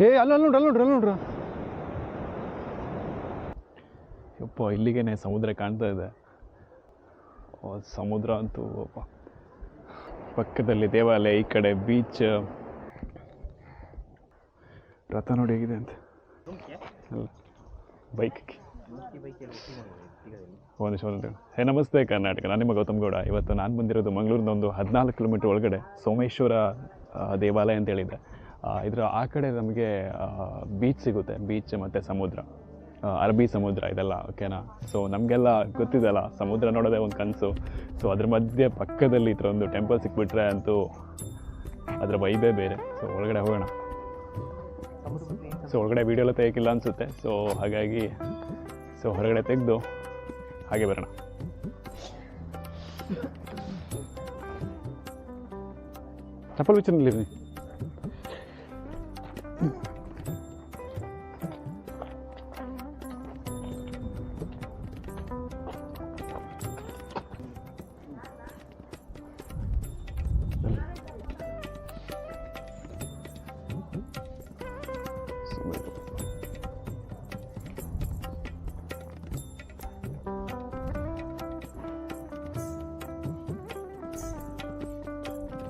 ಏ ಅಲ್ಲ ನೋಡ್ರಿ ಅಲ್ಲಿ ನೋಡ್ರಿ ಅಲ್ಲಿ ನೋಡ್ರಿ. ಯಪ್ಪ ಇಲ್ಲಿಗೇನೆ ಸಮುದ್ರ ಕಾಣ್ತಾ ಇದೆ. ಸಮುದ್ರ ಅಂತೂ ಪಕ್ಕದಲ್ಲಿ ದೇವಾಲಯ ಈ ಕಡೆ ಬೀಚ್ ರಥ ನೋಡಿ ಹೇಗಿದೆ ಅಂತ. ಅಲ್ಲ ಬೈಕ್ ಒಂದು ನಿಮಿಷ ಒಂದು ಹೇ ನಮಸ್ತೆ ಕರ್ನಾಟಕ. ನಾನು ನಿಮ್ಮ ಗೌತಮ್ ಗೌಡ. ಇವತ್ತು ನಾನು ಬಂದಿರೋದು ಮಂಗಳೂರಿನ ಒಂದು ಹದಿನಾಲ್ಕು ಕಿಲೋಮೀಟರ್ ಒಳಗಡೆ ಸೋಮೇಶ್ವರ ದೇವಾಲಯ ಅಂತ ಆ, ಇದರ ಆ ಕಡೆ ನಮಗೆ ಬೀಚ್ ಸಿಗುತ್ತೆ. ಬೀಚ್ ಮತ್ತು ಸಮುದ್ರ. ಅರಬಿ ಸಮುದ್ರ, ಇದೆಲ್ಲ ಓಕೆನಾ ಸೊ ನಮಗೆಲ್ಲ ಗೊತ್ತಿದೆಲ್ಲ ಸಮುದ್ರ ನೋಡೋದೇ ಒಂದು ಕನಸು. ಸೊ ಅದ್ರ ಮಧ್ಯೆ ಪಕ್ಕದಲ್ಲಿ ಈ ಥರ ಒಂದು ಟೆಂಪಲ್ ಸಿಕ್ಬಿಟ್ರೆ ಅಂತೂ ಅದರ ವೈಬೇ ಬೇರೆ. ಸೊ ಒಳಗಡೆ ಹೋಗೋಣ. ಸೊ ಒಳಗಡೆ ವೀಡಿಯೋ ಎಲ್ಲ ತೆಗಿಲ್ಲ ಅನಿಸುತ್ತೆ. ಸೊ ಹಾಗಾಗಿ ಸೊ ಹೊರಗಡೆ ತೆಗೆದು ಹಾಗೆ ಬರೋಣ. ಚಪ್ಪಲ್ ಬಿಚ್ಚನಲ್ಲಿ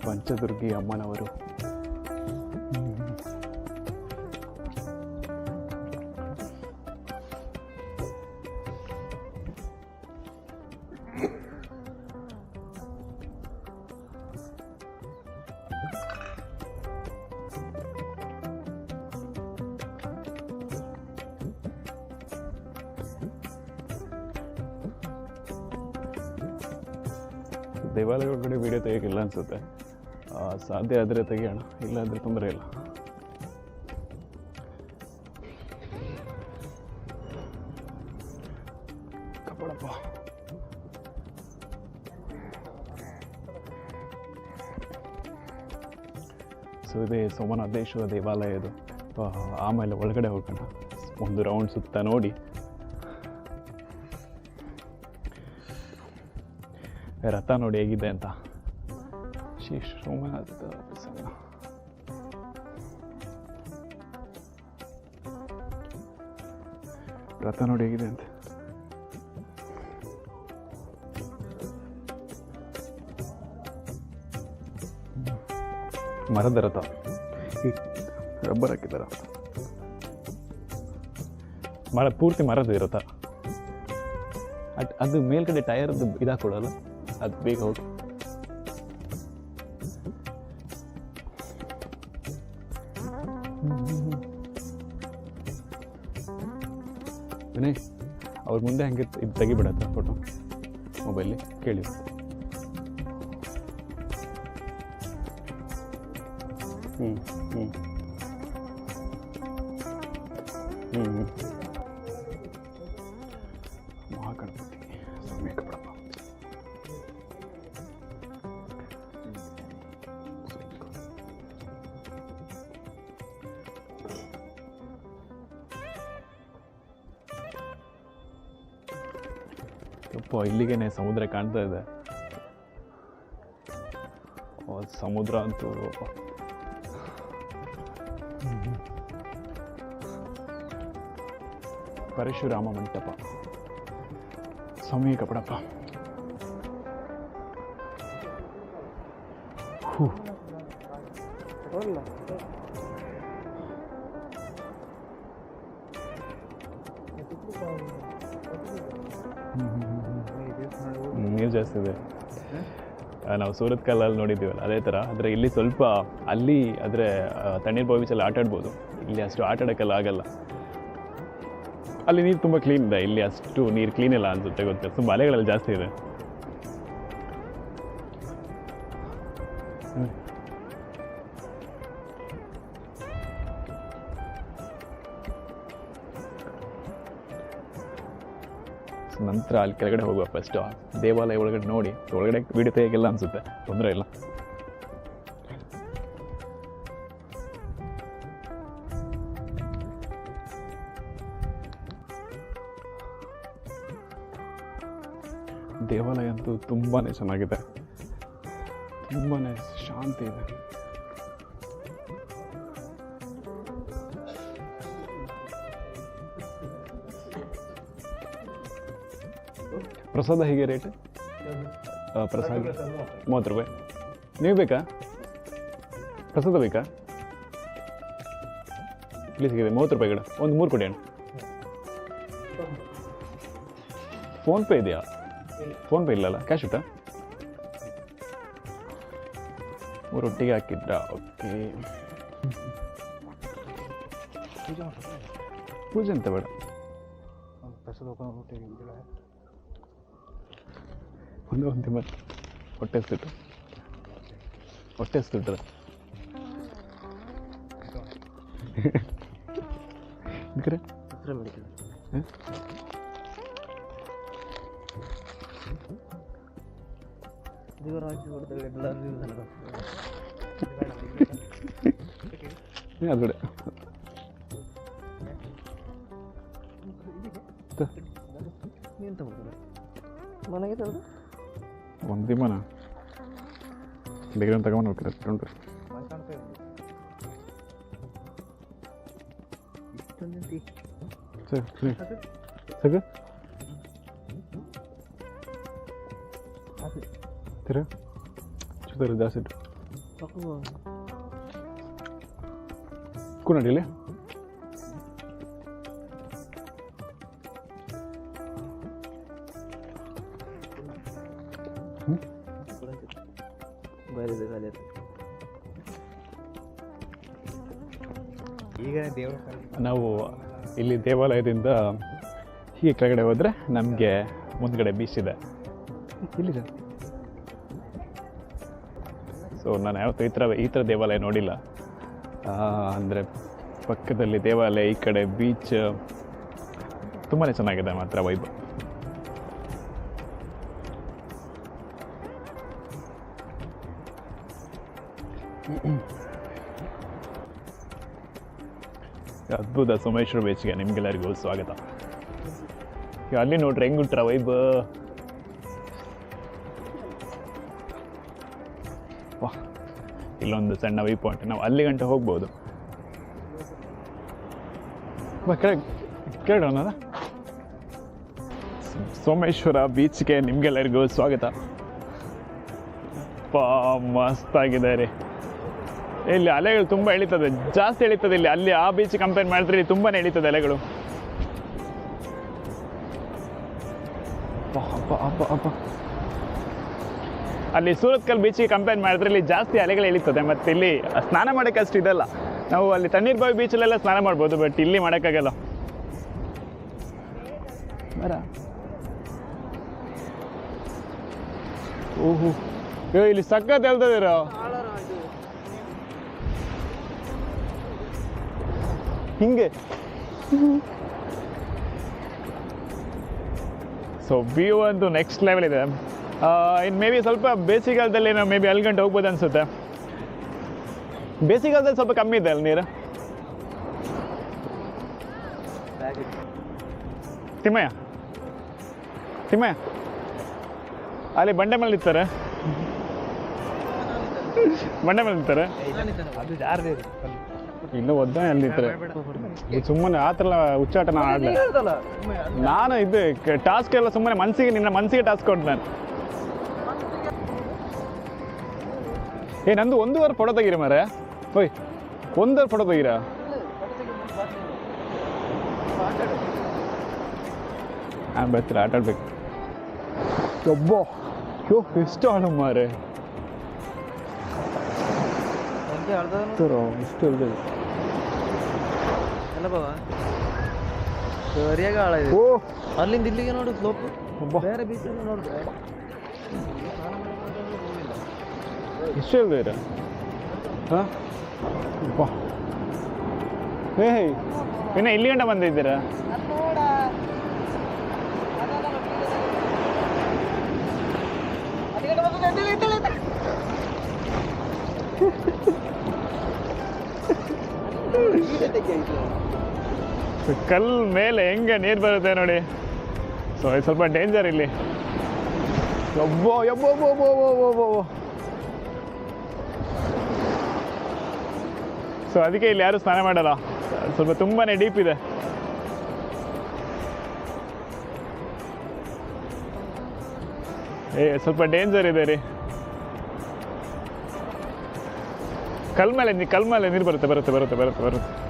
ಪಂಚದುರ್ಗಿ ಅಮ್ಮನವರು ದೇವಾಲಯ ಒಳಗಡೆ ವಿಡಿಯೋ ತೆಗಿಯೋಕ್ಕಿಲ್ಲ ಅನಿಸುತ್ತೆ. ಸಾಧ್ಯ ಆದರೆ ತೆಗಿಯೋಣ, ಇಲ್ಲಾಂದರೆ ತೊಂದರೆ ಇಲ್ಲ. ಸೊ ಇದೇ ಸೋಮನಾಥೇಶ್ವರ ದೇವಾಲಯ ಇದು ಆಮೇಲೆ ಒಳಗಡೆ ಹೋಗೋಣ. ಒಂದು ರೌಂಡ್ ಸುತ್ತ ನೋಡಿ. ರಥ ನೋಡಿ ಹೇಗಿದೆ ಅಂತ. ಶ್ರೀ ರಥ ನೋಡಿ ಹೇಗಿದೆ ಅಂತ. ಮರದ ರಥ. ರಬ್ಬರ್ ಹಾಕಿದಾರ. ಮರ ಪೂರ್ತಿ ಮರದ ರಥ. ಅದು ಮೇಲ್ಗಡೆ ಟಯರ್ದು ಇದಾಕೊಡಲ್ಲ ಅದು ಬೇಗ ಹೋಗಿ. ವಿನಯ್, ಅವ್ರ ಮುಂದೆ ಹಂಗೆ ಇದು ತೆಗಿಬಿಡತ್ತ ಫೋಟೋ ಮೊಬೈಲಿ ಕೇಳಿ. ಹ್ಞೂ ಹ್ಞೂ ಹ್ಞೂ ಹ್ಞೂ ಯಪ್ಪ ಇಲ್ಲಿಗೇನೆ ಸಮುದ್ರ ಕಾಣ್ತಾ ಇದೆ. ಸಮುದ್ರ ಅಂತೂ. ಅಪ್ಪ. ಪರಶುರಾಮ ಮಂಟಪ. ಸ್ವಾಮಿ ಕಪಡಪ್ಪ. ಹೂ. ನೀರು ಜಾಸ್ತಿ ಇದೆ. ನಾವು ಸೂರತ್ ಕಲ್ಲಲ್ಲಿ ನೋಡಿದ್ದೀವಲ್ಲ, ಅದೇ ಥರ. ಆದರೆ ಇಲ್ಲಿ ಸ್ವಲ್ಪ ಅಲ್ಲಿ ಆದರೆ ತಣ್ಣೀರು ಬಾವಿ ಬೀಚಲ್ಲಿ ಆಟ ಆಡ್ಬೋದು. ಇಲ್ಲಿ ಅಷ್ಟು ಆಟ ಆಡೋಕ್ಕೆಲ್ಲ ಆಗಲ್ಲ. ಅಲ್ಲಿ ನೀರು ತುಂಬ ಕ್ಲೀನ್ ಇದೆ. ಇಲ್ಲಿ ಅಷ್ಟು ನೀರು ಕ್ಲೀನ್ ಇಲ್ಲ ಅನ್ಸುತ್ತೆ ಗೊತ್ತಿಲ್ಲ ತುಂಬ ಅಲೆಗಳೆಲ್ಲ ಜಾಸ್ತಿ ಇದೆ. ನಂತರ ಅಲ್ಲಿ ಕೆಳಗಡೆ ಹೋಗುವ ಫಸ್ಟು ದೇವಾಲಯ ಒಳಗಡೆ ನೋಡಿ, ಒಳಗಡೆ ವೀಡಿಯೋ ತೆಗಿಯಲ್ಲ ಅನಿಸುತ್ತೆ. ತೊಂದರೆ ಇಲ್ಲ. ದೇವಾಲಯ ಅಂತೂ ತುಂಬಾ ಚೆನ್ನಾಗಿದೆ. ತುಂಬಾ ಶಾಂತಿ ಇದೆ. ಪ್ರಸಾದ ಹೇಗೆ ರೇಟ್ ಪ್ರಸಾದ. ಮೂವತ್ತು ರೂಪಾಯಿ. ನೀವು ಬೇಕಾ? ಪ್ರಸಾದ ಬೇಕಾ? ಇಲ್ಲಿ ಸಿಗಿದೆ, ಮೂವತ್ತು ರೂಪಾಯಿ ಗಿಡ. ಒಂದು ಮೂರು ಕೊಡಿ ಅಣ್ಣ. ಫೋನ್ಪೇ ಇದೆಯಾ? ಫೋನ್ಪೇ ಇಲ್ಲಲ್ಲ ಕ್ಯಾಶ್ ಇತ್ತಾ ಮೂರು ಒಟ್ಟಿಗೆ ಹಾಕಿದ್ರಾ? ಓಕೆ ಪೂಜೆ ಅಂತ ಬೇಡ ಒಂದು ಒಂದು ಮತ್ತೆ ಹೊಟ್ಟೆ ಹಸ್ತಿಟ್ಟು ಹೊಟ್ಟೆ ಹಸ್ತಿಟ್ರೆ ಇದ್ಕರೆ ಅದು ಬಿಡ ಮನೆಗೆ వంద తీమానా దగ్గర తగ్గమని ఒకటి అట్లా ఉంటుంది సగ తెరా చూతారు దాసెట్ కూడండి ನಾವು ಇಲ್ಲಿ ದೇವಾಲಯದಿಂದ ಹೀಗೆ ಕೆಳಗಡೆ ಹೋದರೆ ನಮಗೆ ಮುಂದ್ಗಡೆ ಬೀಚ್ ಇದೆ. ಇಲ್ಲಿದೆ ಸೊ ನಾನು ಯಾವತ್ತೂ ಈ ಥರ ಈ ಥರ ದೇವಾಲಯ ನೋಡಿಲ್ಲ. ಅಂದರೆ ಪಕ್ಕದಲ್ಲಿ ದೇವಾಲಯ ಈ ಕಡೆ ಬೀಚ್ ತುಂಬಾ ಚೆನ್ನಾಗಿದೆ ಮಾತ್ರ ವೈಬ್ ಅದ್ಭುತ ಸೋಮೇಶ್ವರ ಬೀಚ್ಗೆ ನಿಮಗೆಲ್ಲರಿಗೂ ಸ್ವಾಗತ. ಅಲ್ಲಿ ನೋಡ್ರಿ, ಹೆಂಗುಟ್ರ ವೈಬ್ ವಾಹ್ ಇಲ್ಲೊಂದು ಸಣ್ಣ ವೈ ಪಾಯಿಂಟ್ ನಾವು ಅಲ್ಲಿ ಗಂಟೆ ಹೋಗ್ಬೋದು. ಕೇಳೋಣ ಸೋಮೇಶ್ವರ ಬೀಚ್ಗೆ ನಿಮಗೆಲ್ಲರಿಗೂ ಸ್ವಾಗತ. ಮಸ್ತಾಗಿದೆ ರೀ. ಇಲ್ಲಿ ಅಲೆಗಳು ತುಂಬ ಎಳಿತದೆ. ಜಾಸ್ತಿ ಎಳಿತದೆ ಇಲ್ಲಿ. ಅಲ್ಲಿ ಆ ಬೀಚ್ ಕಂಪೇರ್ ಮಾಡಿದ್ರೆ ಇಲ್ಲಿ ತುಂಬಾ ಎಳಿತದೆ ಅಲೆಗಳು. ಅಲ್ಲಿ ಸೂರತ್ಕಲ್ ಬೀಚಿಗೆ ಕಂಪೇರ್ ಮಾಡಿದ್ರೆ ಇಲ್ಲಿ ಜಾಸ್ತಿ ಅಲೆಗಳು ಎಳಿತದೆ. ಮತ್ತೆ ಇಲ್ಲಿ ಸ್ನಾನ ಮಾಡಕ್ಕೆ ಅಷ್ಟು ಇದಲ್ಲ. ನಾವು ಅಲ್ಲಿ ತಣ್ಣೀರ್ ಬಾವಿ ಬೀಚಲ್ಲೆಲ್ಲ ಸ್ನಾನ ಮಾಡ್ಬೋದು ಬಟ್ ಇಲ್ಲಿ ಮಾಡೋಕ್ಕಾಗಲ್ಲ. ಬರ. ಓಹೋ. ಇಲ್ಲಿ ಸಕ್ಕತ್ ಹೇಳ್ತದಿರೋ ಹಿಂಗೆ. ಸೊ ವ್ಯೂ ಅಂತೂ ನೆಕ್ಸ್ಟ್ ಲೆವೆಲ್ ಇದೆ. ಇನ್ನು ಮೇ ಬಿ ಸ್ವಲ್ಪ ಬೇಸಿಗೆಗಾಲದಲ್ಲಿ ನಾವು ಮೇ ಬಿ ಅಲ್ಲಿ ಗಂಟೆ ಹೋಗ್ಬೋದು ಅನಿಸುತ್ತೆ. ಬೇಸಿಗೆಗಾಲದಲ್ಲಿ ಸ್ವಲ್ಪ ಕಮ್ಮಿ ಇದೆ ಅಲ್ಲಿ ನೀರು ತಿಮ್ಮಯ್ಯ? ತಿಮ್ಮಯ್ಯ? ಅಲ್ಲಿ ಬಂಡೆ ಮೇಲೆ ನಿಂತಾರೆ ಬಂಡೆ ಮೇಲೆ ನಿಂತಾರೆ ಅದು ಜಾರ್ದೆ ಇಲ್ಲ ಒದ್ದ ಅಲ್ಲಿ ನಿಂತಾರೆ ಸುಮ್ಮನೆ ಆ ಥರ ಹುಚ್ಚಾಟ ನಾನು ಆಡಲಿ ನಾನು ಇದು ಟಾಸ್ಕ್ ಎಲ್ಲ ಸುಮ್ಮನೆ ಮನಸ್ಸಿಗೆ ನಿನ್ನ ಮನಸ್ಸಿಗೆ ಟಾಸ್ಕ್ ಕೊಟ್ಟು ನಾನು ಏ ನಂದು ಒಂದೂವರೆ ಫೋಟೋ ತೆಗೀರಿ ಮಾರೆ ಓಯ್ ಒಂದೂವರೆ ಫೋಟೋ ತೆಗೀರಾ ಹಾಂ ಬರ್ತೀರ ಆಟ ಆಡ್ಬೇಕು ಒಬ್ಬ ಯೋ ಎಷ್ಟು ಆಳು ಮಾರೆ ಇಷ್ಟು ಇಷ್ಟು ಇಲ್ದಿದೆ ಬಾವ ಸರಿಯಾಗಿ ಆಳ ಇದೆ ಓ ಅಲ್ಲಿಂದ ಇಲ್ಲಿಗೆ ನೋಡು ಸ್ಲೋಪ್ ಒಬ್ಬ ಬೇರೆ ಬೀಚ್ ಎಲ್ಲ ನೋಡಿದ್ರೆ ಎಷ್ಟು ಇಲ್ದಿರ ಹಾಂ ಬಾ ಹೇ ಇನ್ನು ಇಲ್ಲಿ ಗಂಟ ಬಂದಿದ್ದೀರಾ ಕಲ್ ಮೇಲೆ ಹೆಂಗೆ ನೀರು ಬರುತ್ತೆ ನೋಡಿ. ಸೊ ಇದು ಸ್ವಲ್ಪ ಡೇಂಜರ್ ಇಲ್ಲಿ. ಯಬ್ಬೋ ಯಬ್ಬೋ ಸೊ ಅದಕ್ಕೆ ಇಲ್ಲಿ ಯಾರು ಸ್ನಾನ ಮಾಡಲ್ಲ. ಸ್ವಲ್ಪ ತುಂಬಾನೇ ಡೀಪ್ ಇದೆ. ಏ, ಸ್ವಲ್ಪ ಡೇಂಜರ್ ಇದೆ ರೀ. ಕಲ್ ಮೇಲೆ ನೀ ಕಲ್ ಮೇಲೆ ನೀರು ಬರುತ್ತೆ ಬರುತ್ತೆ ಬರುತ್ತೆ ಬರುತ್ತೆ ಬರುತ್ತೆ.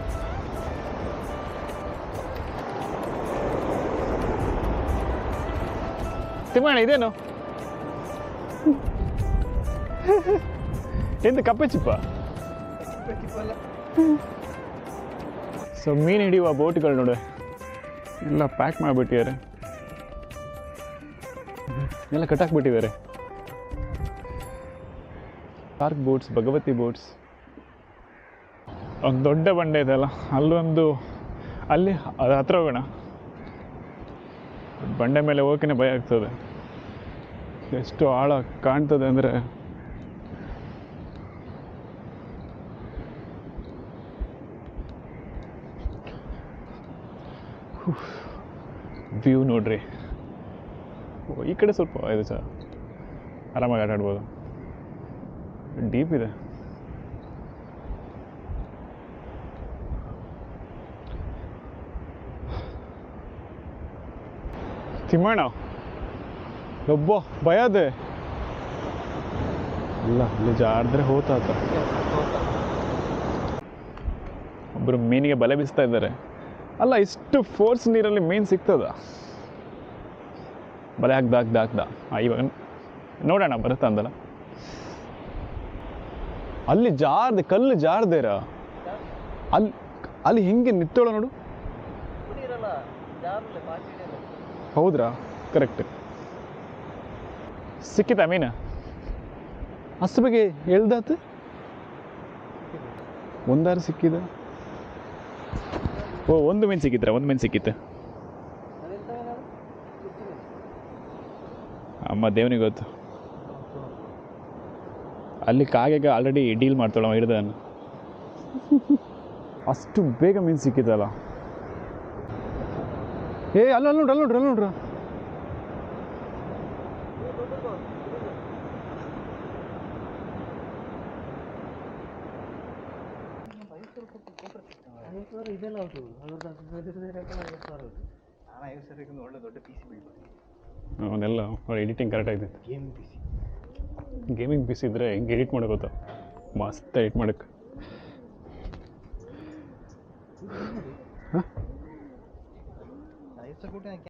ತಿಮ್ಮಣ್ಣ ಇದೇನು? ಎಂದು ಕಪ್ಪೆ ಚಿಪ್ಪ? ಸೊ ಮೀನು ಹಿಡಿಯುವ ಬೋಟ್ಗಳು ನೋಡಿ. ಎಲ್ಲ ಪ್ಯಾಕ್ ಮಾಡಿಬಿಟ್ಟಿದ್ದಾರೆ. ಎಲ್ಲ ಕಟ್ಟಾಕ್ಬಿಟ್ಟಿದ್ದಾರೆ. ಪಾರ್ಕ್ ಬೋಟ್ಸ್ ಭಗವತಿ ಬೋಟ್ಸ್ ಒಂದು ದೊಡ್ಡ ಬಂಡೆ ಇದೆ ಅಲ್ಲ, ಅಲ್ಲೊಂದು, ಅಲ್ಲಿ, ಅದು ಹತ್ರ ಹೋಗೋಣ. ಬಂಡೆ ಮೇಲೆ ಹೋಗಕ್ಕೆ ಭಯ ಆಗ್ತದೆ. ಎಷ್ಟು ಆಳ ಕಾಣ್ತದೆ ಅಂದರೆ ವ್ಯೂ ನೋಡ್ರಿ. ಈ ಕಡೆ ಸ್ವಲ್ಪ ಇದು ಸರ್. ಆರಾಮಾಗಿ ಆಟ ಆಡ್ಬೋದು. ಡೀಪ್ ಇದೆ. ತಿಮ್ಮಣ್ಣ ಒಬ್ಬ ಭಯ ಅದೇ ಇಲ್ಲ ಅಲ್ಲಿ ಜಾರಿದ್ರೆ ಹೋತಾತ. ಒಬ್ರು ಮೀನಿಗೆ ಬಲೆ ಬೀಸ್ತಾ ಇದ್ದಾರೆ. ಅಲ್ಲ, ಇಷ್ಟು ಫೋರ್ಸ್ ನೀರಲ್ಲಿ ಮೀನ್ ಸಿಗ್ತದ? ಬಲೆ ಹಾಕ್ದ ಹಾಕ್ದ ಹಾಕ್ದ ಇವಾಗ ನೋಡೋಣ, ಬರುತ್ತಾ ಅಂದಲ್ಲ. ಅಲ್ಲಿ ಜಾರ್ದೆ, ಕಲ್ಲು ಜಾರ್ದೇರ? ಅಲ್ಲಿ ಅಲ್ಲಿ ಹೆಂಗೆ ನಿತ್ತೋಳ ನೋಡು. ಹೌದ್ರಾ? ಕರೆಕ್ಟ್ ಸಿಕ್ಕಿತಾ ಮೀನು? ಅಷ್ಟು ಬಗ್ಗೆ ಹೇಳ್ದಾತ ಒಂದಾರು ಸಿಕ್ಕಿದ. ಓ ಒಂದು ಮೀನು ಸಿಕ್ಕಿದ್ರ ಒಂದು ಮೀನು ಸಿಕ್ಕಿತ್ತು. ಅಮ್ಮ ದೇವನಿಗೆ ಗೊತ್ತು. ಅಲ್ಲಿ ಕಾಗೆಗೆ ಆಲ್ರೆಡಿ ಡೀಲ್ ಮಾಡ್ತಾಳ ಹಿಡ್ದನು ಅಷ್ಟು ಬೇಗ ಮೀನು ಸಿಕ್ಕಿದಲ್ಲ ಏ ಅಲ್ಲ ಅಲ್ಲ ನೋಡ್ರಿ ಅಲ್ಲ ನೋಡ್ರಿ ದೊಡ್ಡ ಪಿ ಸಿ ಅವನ್ನೆಲ್ಲ ಎಡಿಟಿಂಗ್ ಕರೆಕ್ಟ್ ಆಗಿದೆ. ಗೇಮಿಂಗ್ ಪೀಸ್ ಇದ್ರೆ ಹೆಂಗೆ ಎಡಿಟ್ ಮಾಡೋಕೆ ಗೊತ್ತಾ? ಮಸ್ತ್ ಎಡಿಟ್ ಮಾಡಕ್ಕೆ answer